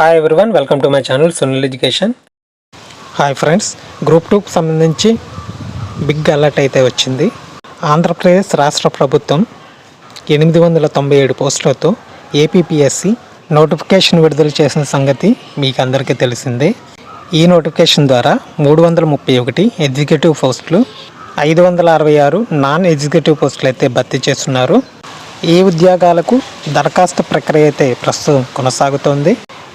Hi everyone welcome to my channel Sunil education hi friends group టూకి సంబంధించి big alert అయితే వచ్చింది. ఆంధ్రప్రదేశ్ రాష్ట్ర ప్రభుత్వం ఎనిమిది వందల తొంభై ఏడు పోస్టులతో ఏపీపీఎస్సి నోటిఫికేషన్ విడుదల చేసిన సంగతి మీకు అందరికీ తెలిసిందే. ఈ నోటిఫికేషన్ ద్వారా మూడు వందల ముప్పై ఒకటి ఎగ్జిక్యూటివ్ పోస్టులు ఐదు వందల అరవై ఆరు నాన్ ఎగ్జిక్యూటివ్ పోస్టులు అయితే భర్తీ చేస్తున్నారు. ఈ ఉద్యోగాలకు దరఖాస్తు ప్రక్రియ అయితే ప్రస్తుతం కొనసాగుతోంది.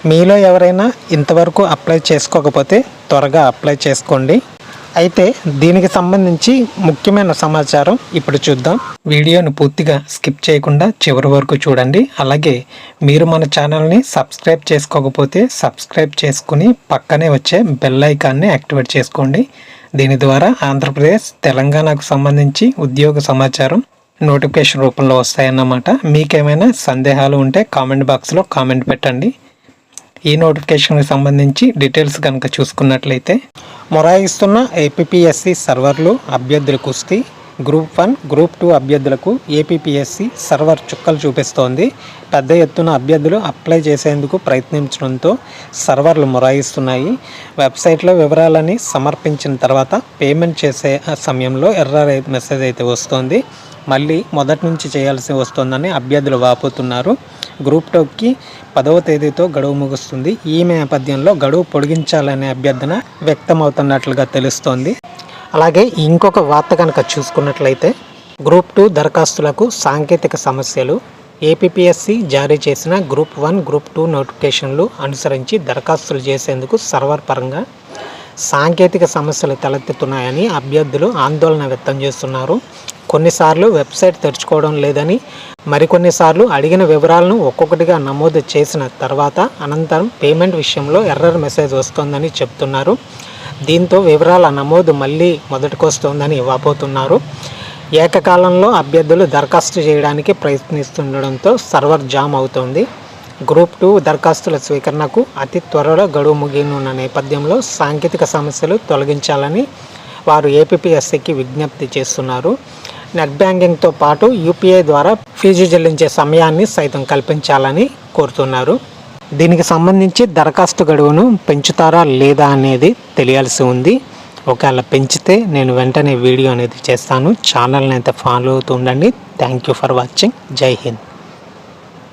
మీలో ఎవరైనా ఇంతవరకు అప్లై చేసుకోకపోతే త్వరగా అప్లై చేసుకోండి. అయితే దీనికి సంబంధించి ముఖ్యమైన సమాచారం ఇప్పుడు చూద్దాం. వీడియోను పూర్తిగా స్కిప్ చేయకుండా చివరి వరకు చూడండి. అలాగే మీరు మన ఛానల్ని సబ్స్క్రైబ్ చేసుకోకపోతే సబ్స్క్రైబ్ చేసుకుని పక్కనే వచ్చే బెల్ ఐకాన్ని యాక్టివేట్ చేసుకోండి. దీని ద్వారా ఆంధ్రప్రదేశ్ తెలంగాణకు సంబంధించి ఉద్యోగ సమాచారం నోటిఫికేషన్ రూపంలో వస్తాయన్నమాట. మీకేమైనా సందేహాలు ఉంటే కామెంట్ బాక్స్లో కామెంట్ పెట్టండి. ఈ నోటిఫికేషన్కి సంబంధించి డీటెయిల్స్ కనుక చూసుకున్నట్లయితే మొరాయిస్తున్న ఏపీఎస్సి సర్వర్లు అభ్యర్థుల కుస్తీ గ్రూప్ వన్ గ్రూప్ టూ అభ్యర్థులకు ఏపీఎస్సి సర్వర్ చుక్కలు చూపిస్తోంది. పెద్ద ఎత్తున అభ్యర్థులు అప్లై చేసేందుకు ప్రయత్నించడంతో సర్వర్లు మొరాయిస్తున్నాయి. వెబ్సైట్లో వివరాలని సమర్పించిన తర్వాత పేమెంట్ చేసే సమయంలో ఎర్ర మెసేజ్ అయితే వస్తోంది. మళ్ళీ మొదటి నుంచి చేయాల్సి వస్తుందని అభ్యర్థులు వాపోతున్నారు. గ్రూప్ టూకి పదవ తేదీతో గడువు ముగుస్తుంది. ఈ నేపథ్యంలో గడువు పొడిగించాలనే అభ్యర్థన వ్యక్తమవుతున్నట్లుగా తెలుస్తోంది. అలాగే ఇంకొక వార్త కనుక చూసుకున్నట్లయితే గ్రూప్ టూ దరఖాస్తులకు సాంకేతిక సమస్యలు ఏపీఎస్సి జారీ చేసిన గ్రూప్ వన్ గ్రూప్ టూ నోటిఫికేషన్లు అనుసరించి దరఖాస్తులు చేసేందుకు సర్వర్ పరంగా సాంకేతిక సమస్యలు తలెత్తుతున్నాయని అభ్యర్థులు ఆందోళన వ్యక్తం చేస్తున్నారు. కొన్నిసార్లు వెబ్సైట్ తెరుచుకోవడం లేదని మరికొన్నిసార్లు అడిగిన వివరాలను ఒక్కొక్కటిగా నమోదు చేసిన తర్వాత అనంతరం పేమెంట్ విషయంలో ఎర్రర్ మెసేజ్ వస్తోందని చెప్తున్నారు. దీంతో వివరాల నమోదు మళ్ళీ మొదటికొస్తోందని ఇవ్వబోతున్నారు ఏకకాలంలో అభ్యర్థులు దరఖాస్తు చేయడానికి ప్రయత్నిస్తుండడంతో సర్వర్ జామ్ అవుతోంది. గ్రూప్ టూ దరఖాస్తుల స్వీకరణకు అతి త్వరలో గడువు ముగియనున్న నేపథ్యంలో సాంకేతిక సమస్యలు తొలగించాలని వారు ఏపీఎస్సికి విజ్ఞప్తి చేస్తున్నారు. నెట్ బ్యాంకింగ్తో పాటు యూపీఐ ద్వారా ఫీజు చెల్లించే సమయాన్ని సైతం కల్పించాలని కోరుతున్నారు. దీనికి సంబంధించి దరఖాస్తు గడువును పెంచుతారా లేదా అనేది తెలియాల్సి ఉంది. ఒకవేళ పెంచితే నేను వెంటనే వీడియో అనేది చేస్తాను. ఛానల్ని అయితే ఫాలో అవుతూ ఉండండి. Thank you for watching. Jai Hind.